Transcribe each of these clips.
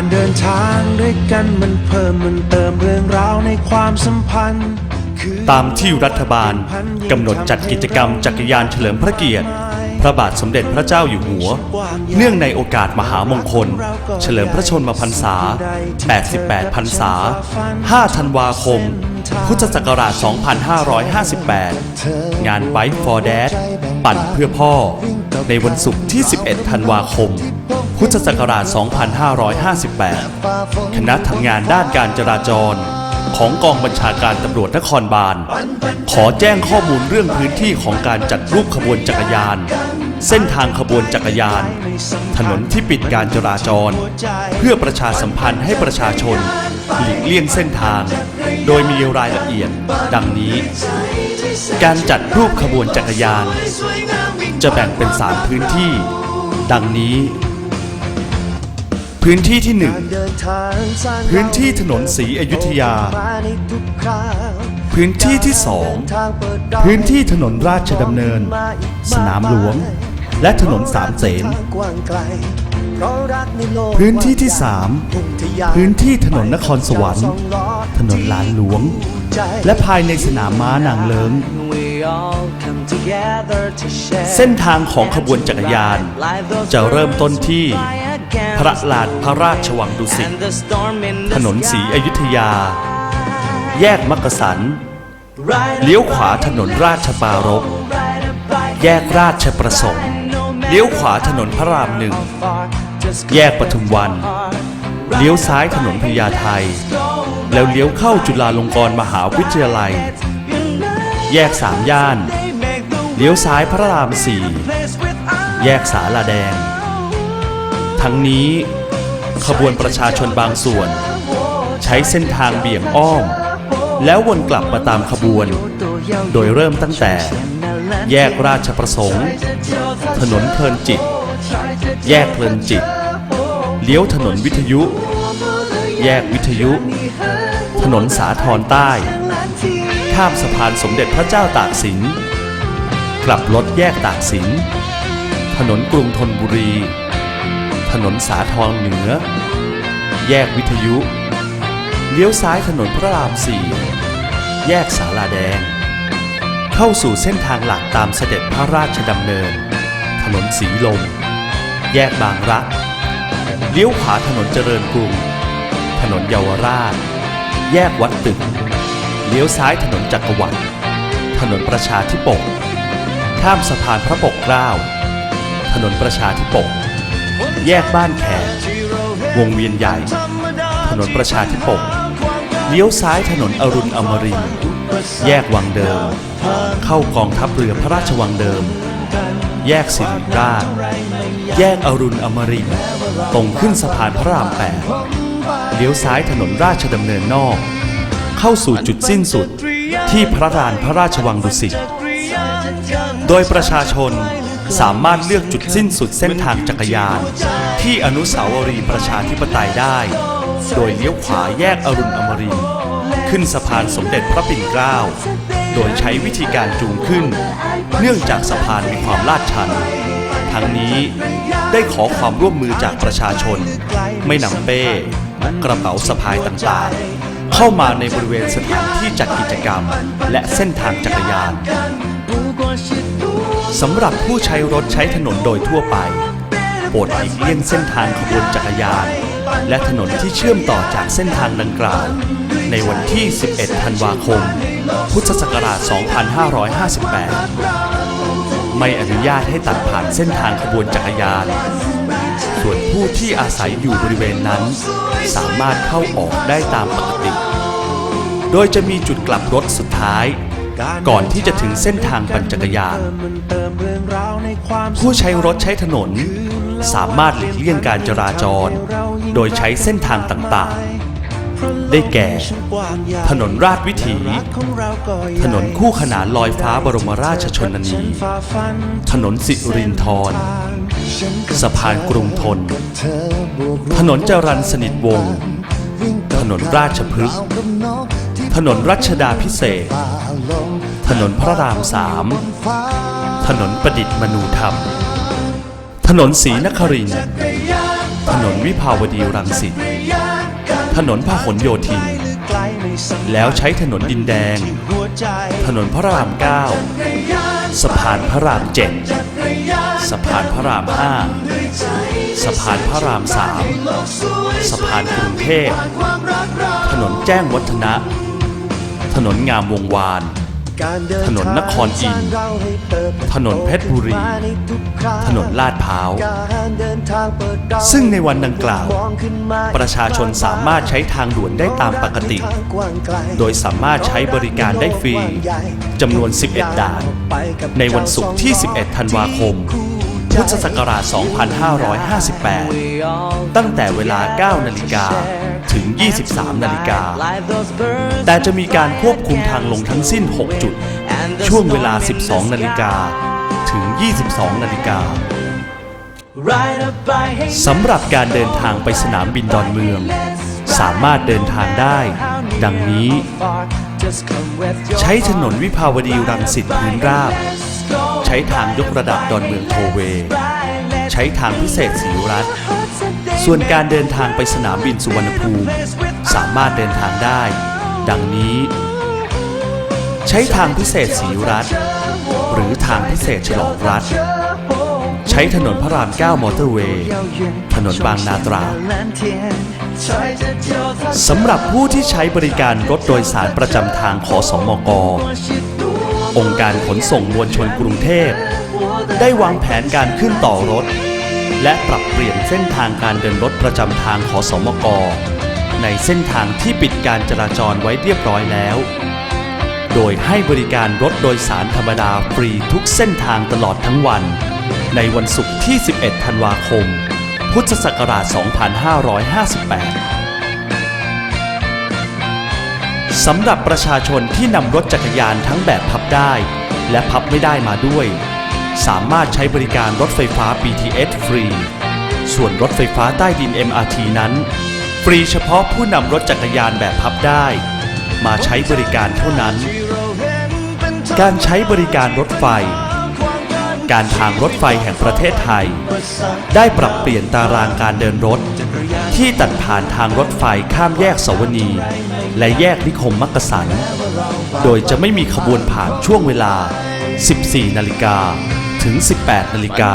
การเดินทางด้วยกันมันเพิ่มมันเติมเรื่องราวในความสัมพันธ์คือตามที่รัฐบาลกำหนดจัดกิจกรรมจักรยานเฉลิมพระเกียรติ พระบาทสมเด็จพระเจ้าอยู่หัว เนื่องในโอกาสมหามงคล เฉลิมพระชนมพรรษา 88 พรรษา 5 ธันวาคม พุทธศักราช 2558 งาน Bike for Dad ปั่นเพื่อพ่อ ในวันศุกร์ที่ 11 ธันวาคม พุทธศักราช 2558 คณะทำงานด้านการจราจร ของกองบัญชาการตำรวจนครบาล ขอแจ้งข้อมูลเรื่องพื้นที่ของการจัดรูปขบวนจักรยาน เส้นทางขบวนจักรยาน ถนนที่ปิดการจราจร เพื่อประชาสัมพันธ์ให้ประชาชน หลีกเลี่ยงเส้นทาง โดยมีรายละเอียด ดังนี้ การจัดรูปขบวนจักรยาน จะแบ่งเป็น 3 พื้นที่ ดังนี้ พื้นที่ที่1เดินทางสร้างพื้นที่ถนนศรีอยุธยามาในทุกคราวพื้นที่ที่ทางเปิดดอก2พื้นที่ถนนราชดำเนิน สนามหลวง และถนนสามเสนกว้างไกลเพราะรักในโลกพื้นที่ที่พุ่งทะยาน3พื้นที่ถนนนครสวรรค์ ถนนลานหลวงใจและภายในสนามม้านางเลิง We all come together to share เส้นทางของขบวนจักรยาน จะเริ่มต้นที่ พระลานพระราชวังดุสิต ถนนศรีอยุธยา แยกมักกะสัน เลี้ยวขวาถนนราชปารภแยกราชประสงค์ เลี้ยวขวาถนนพระรามหนึ่ง แยกปทุมวัน เลี้ยวซ้ายถนนพญาไทแล้วเลี้ยวเข้าจุฬาลงกรณ์มหาวิทยาลัย แยกสามย่าน เลี้ยวซ้ายพระรามสี่ แยกสาลาแดง ทั้งนี้ ขบวนประชาชนบางส่วน ใช้เส้นทางเบี่ยงอ้อม แล้ววนกลับมาตามขบวน โดยเริ่มตั้งแต่ แยกราชประสงค์ ถนนเพลินจิต แยกเพลินจิต เลี้ยวถนนวิทยุ แยกวิทยุ ถนนสาทรใต้ ข้ามสะพานสมเด็จพระเจ้าตากสิน กลับรถแยกตากสิน ถนนกรุงธนบุรี ถนนสาทรเหนือ แยกวิทยุ เลี้ยวซ้ายถนนพระรามสี่แยกสาลาแดง เข้าสู่เส้นทางหลักตามเสด็จพระราชดำเนิน ถนนสีลม แยกบางรัก เลี้ยวขวาถนนเจริญกรุง ถนนเยาวราช แยกวัดตึก เลี้ยวซ้ายถนนจักรวรรดิถนนประชาธิปกข้ามสะพานพระปกเกล้า ถนนประชาธิปก แยกบ้านแขกวงเวียนใหญ่ ถนนประชาธิปกเลี้ยวซ้ายถนนอรุณอมริน แยกวังเดิม เข้ากองทัพเรือพระราชวังเดิม แยกสิริราช แยกอรุณอมริน ตรงขึ้นสะพานพระรามแปดเลี้ยวซ้ายถนนราชดำเนินนอก เข้าสู่จุดสิ้นสุดที่พระลานพระราชวังดุสิต โดยประชาชน สามารถเลือกจุดสิ้นสุดเส้นทางจักรยาน ที่อนุสาวรีย์ประชาธิปไตยได้ โดยเลี้ยวขวาแยกอรุณอมรินขึ้นสะพานสมเด็จพระปิ่นเกล้า โดยใช้วิธีการจูงขึ้น เนื่องจากสะพานมีความลาดชัน ทั้งนี้ได้ขอความร่วมมือจากประชาชน ไม่นำเป้ กระเป๋าสะพายต่างๆ เข้ามาในบริเวณสถานที่จัดกิจกรรม และเส้นทางจักรยาน สำหรับผู้ใช้รถใช้ถนนโดยทั่วไป โปรดหลีกเลี่ยงเส้นทางขบวนจักรยาน และถนนที่เชื่อมต่อจากเส้นทางดังกล่าว ในวันที่ 11 ธันวาคม พุทธศักราช 2558 ไม่อนุญาตให้ตัดผ่านเส้นทางขบวนจักรยาน ส่วนผู้ที่อาศัยอยู่บริเวณนั้น สามารถเข้าออกได้ตามปกติ โดยจะมีจุดกลับรถสุดท้าย ก่อนที่จะถึงเส้นทางปั่นจักรยาน ผู้ใช้รถใช้ถนน สามารถหลีกเลี่ยงการจราจร โดยใช้เส้นทางต่างๆ ได้แก่ ถนนราชวิถี ถนนคู่ขนานลอยฟ้าบรมราชชนนี ถนนสิรินธรสะพานกรุงทน ถนนจรัญสนิทวงศ์ถนนราชพฤกษ์ ถนนรัชดาพิเศษ ถนนพระรามสาม ถนนประดิษฐ์มนูธรรม ถนนศรีนคริน ถนนวิภาวดีรังสิต ถนนพหลโยธิน แล้วใช้ถนนดินแดง ถนนพระราม9สะพานพระราม7สะพานพระราม5สะพานพระราม3สะพานกรุงเทพ ถนนแจ้งวัฒนะ ถนนงามวงวาน ถนนนครอิน ถนนเพชรบุรี ถนนลาดพร้าว ซึ่งในวันดังกล่าว ประชาชนสามารถใช้ทางด่วนได้ตามปกติ โดยสามารถใช้บริการได้ฟรีจำนวน 11 ด่าน ในวันศุกร์ที่ 11 ธันวาคม พุทธศักราช 2558 ตั้งแต่เวลา 9 นาฬิกาถึง 23 นาฬิกา แต่จะมีการควบคุมทางลงทั้งสิ้น 6 จุด ช่วงเวลา 12 นาฬิกาถึง 22 นาฬิกาสำหรับการเดินทางไปสนามบินดอนเมือง สามารถเดินทางได้ ดังนี้ ใช้ถนนวิภาวดีรังสิตพื้นราบ ใช้ทางยกระดับดอนเมืองโทเว ใช้ทางพิเศษศรีรัตน์ส่วนการเดินทางไปสนามบินสุวรรณภูมิ สามารถเดินทางได้ ดังนี้ ใช้ทางพิเศษศรีรัตน์หรือทางพิเศษฉลองรัฐ ใช้ถนนพระราม 9 มอเตอร์เวย์ ถนนบางนาตราดสำหรับผู้ที่ใช้บริการรถโดยสารประจำทางขอสมก องค์การขนส่งมวลชนกรุงเทพ ได้วางแผนการขึ้นต่อรถ และปรับเปลี่ยนเส้นทางการเดินรถประจำทางขอสมก ในเส้นทางที่ปิดการจราจรไว้เรียบร้อยแล้ว โดยให้บริการรถโดยสารธรรมดาฟรีทุกเส้นทางตลอดทั้งวัน ในวันศุกร์ที่ 11 ธันวาคม พุทธศักราช 2558 สำหรับประชาชนที่นำรถจักรยานทั้งแบบพับได้ และพับไม่ได้มาด้วย สามารถใช้บริการรถไฟฟ้า BTS ฟรี ส่วนรถไฟฟ้าใต้ดิน MRT นั้น ฟรีเฉพาะผู้นำรถจักรยานแบบพับได้ มาใช้บริการเท่านั้น การใช้บริการรถไฟ การทางรถไฟแห่งประเทศไทย ได้ปรับเปลี่ยนตารางการเดินรถ ที่ตัดผ่านทางรถไฟข้ามแยกสวนี และแยกนิคมมักกะสัน โดยจะไม่มีขบวนผ่านช่วงเวลา 14 นาฬิกาถึง 18 นาฬิกา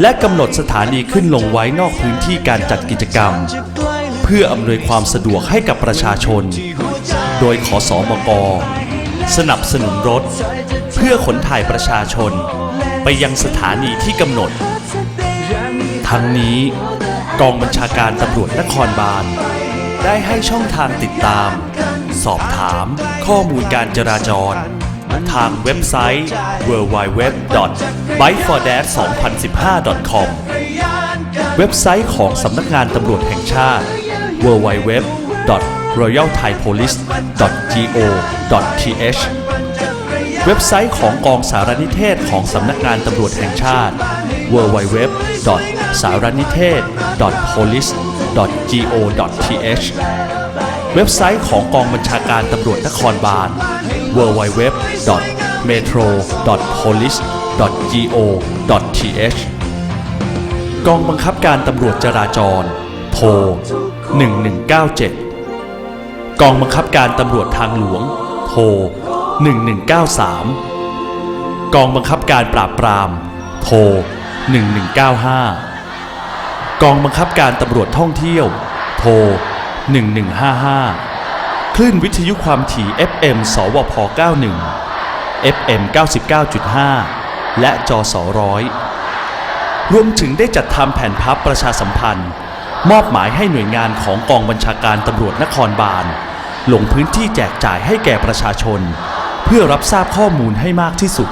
และกำหนดสถานีขึ้นลงไว้นอกพื้นที่การจัดกิจกรรม เพื่ออำนวยความสะดวกให้กับประชาชน โดยขอสอมก สนับสนุนรถ เพื่อขนถ่ายประชาชน ไปยังสถานีที่กำหนด ทั้งนี้ กองบัญชาการตำรวจนครบาล ได้ให้ช่องทางติดตาม สอบถามข้อมูลการจราจร ทางเว็บไซต์ www.bikefordat2015.com เว็บไซต์ของสำนักงานตำรวจแห่งชาติ www.royalthaipolice.go.th เว็บไซต์ของกองสารนิเทศของสำนักงานตำรวจแห่งชาติ www. สารนิเทศ police.go.th เว็บไซต์ของกองบัญชาการตำรวจนครบาล www. metro.police.go.th กองบังคับการตำรวจจราจร โทร 1197 กองบังคับการตำรวจทางหลวง โทร 1193 กองบังคับการปราบปราม โทร 1195 กองบังคับการตำรวจท่องเที่ยว โทร 1155 คลื่นวิทยุความถี่ FM สวพ 91 FM 99.5 และจสร้อยรวมถึงได้จัดทำแผ่นพับประชาสัมพันธ์ มอบหมายให้หน่วยงานของกองบัญชาการตำรวจนครบาล ลงพื้นที่แจกจ่ายให้แก่ประชาชน เพื่อรับทราบข้อมูลให้มากที่สุด